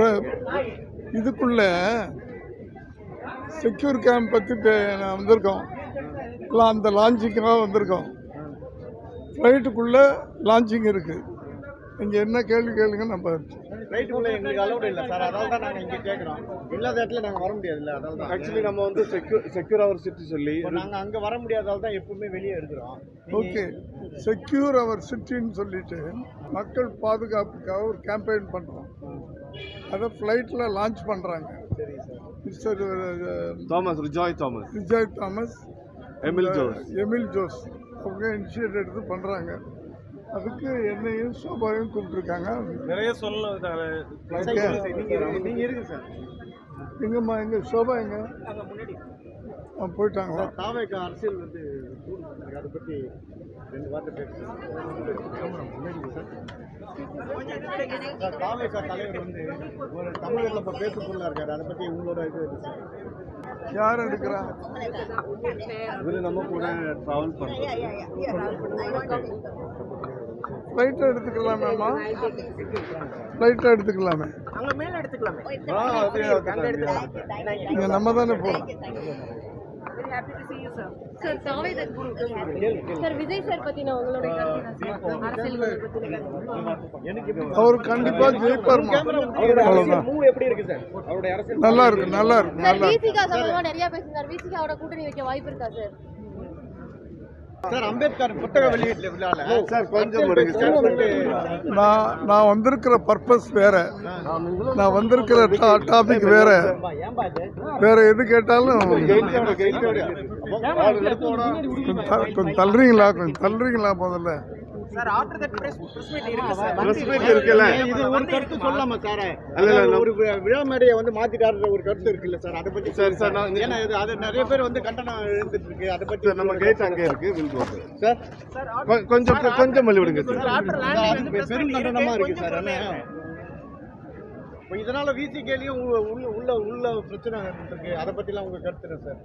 இப்போ இதுக்குள்ள secure camp பற்றி நான் வந்திருக்கோம். இல்லை அந்த லான்ச்சிங்காக வந்திருக்கோம். ஃப்ளைட்டுக்குள்ளே லான்ச்சிங் இருக்குது நீங்கள் என்ன கேள்வி கேளுங்க நம்ம ரைட்டுக்குள்ள எங்களுக்கு அலௌட் இல்லை சார் அதால தான் நாங்கள் இங்கே கேட்குறோம் இல்லாத இடத்துல நாங்கள் வர முடியாது இல்லை அதால தான். ஆக்சுவலி நம்ம வந்து செக்யூர் செக்யூர் அவர் சிட்டி சொல்லி நாங்கள் அங்கே வர முடியாதால தான் எப்பவுமே வெளியே இருக்கிறோம் ஓகே செக்யூர் அவர் சிட்டின்னு சொல்லிட்டு மக்கள் பாதுகாப்புக்காக ஒரு கேம்பெயின் பண்ணுறோம் அதை ஃப்ளைட்டில் லான்ச் பண்ணுறாங்க சரி sir mister Thomas Rijoy Thomas Vijay Thomas Emil Jose Emil Jose அவங்க இனிஷியேட் எடுத்து பண்ணுறாங்க அதுக்கு என்னையும் சோபாவையும் கூப்பிட்டுருக்காங்க. நிறைய சொல்லலாம் ஓகே நீங்கள் நீங்கள் இருக்கு சார். எங்கம்மா எங்க சோபா எங்க? ஆ, போயிட்டாங்களா? தாவேக்கு அரசியல் வந்து அதை பற்றி ரெண்டு வார்த்தை பேசுகிறேன் சார் தாவேக்கா தலைவர் வந்து ஒரு தமிழகத்தில் இப்போ பேசக்குள்ள இருக்காரு. அதை பற்றி உங்களோட இது யார் எடுக்கிறா? இவரு நம்ம கூட டிராவல் பண்றோம் ஃப்ளைட்டை எடுத்துக்கலாமேம்மா ஃப்ளைட்டை எடுத்துக்கலாமே. இங்கே நம்ம தானே போகிறோம் சார் தாவே சார் விஜய் சார் பத்தின உங்களோட கருத்து என்ன? சார்? அரசியல் பத்தின கருத்து. எனக்கு இப்போ அவர் கண்டிப்பாக ஜெயிப்பார்மா அவரோட அரசியல் அவ்வளோதான் மூவ் எப்படி இருக்கு சார் அவருடைய அரசியல் நல்லா இருக்கு நல்லா இருக்கு நல்லா இருக்கு. நிறைய பேசினார். விசிகாவோட கூட்டணி வைக்க வாய்ப்பு இருக்கா சார் சார் அம்பேத்கர் புத்தக வெளியீட்டு விழால சார் கொஞ்சம் இருங்க சார் நான் நான் வந்திருக்கிற பர்பஸ் வேற. நான் வந்திருக்கிற டாபிக் வேற. வேற எது கேட்டாலும் கொஞ்சம் தள்ளுறீங்களா? கொஞ்சம் தள்ளுறீங்களா முதல்ல? Sir after that press press meet இருக்கு சார். Press meet இருக்குல்ல? இது ஒரு கருத்து சொல்லலாமா சார். இல்ல, ஒரு விழா மேடையை வந்து மாத்திட்டாருன்ற ஒரு கருத்து இருக்குல்ல சார். அதை பத்தி சரி, சார், நான் ஏன்னா இது அது நிறைய பேர் வந்து கண்டனம் எழுந்துட்டு இருக்கு. அதை பத்தி சார் நம்ம கேட் அங்கே இருக்கு வில் கோ சார் கொ- கொஞ்சம் கொஞ்சம் மல்லி விடுங்க சார். அது பெரும் கண்டனமா இருக்கு சார் ஆனா இப்போ இதனால விசிகேலையும் உள்ள உள்ள உள்ள பிரச்சனை இருக்கு. அதை பத்திலாம் உங்க கருத்து என்ன சார்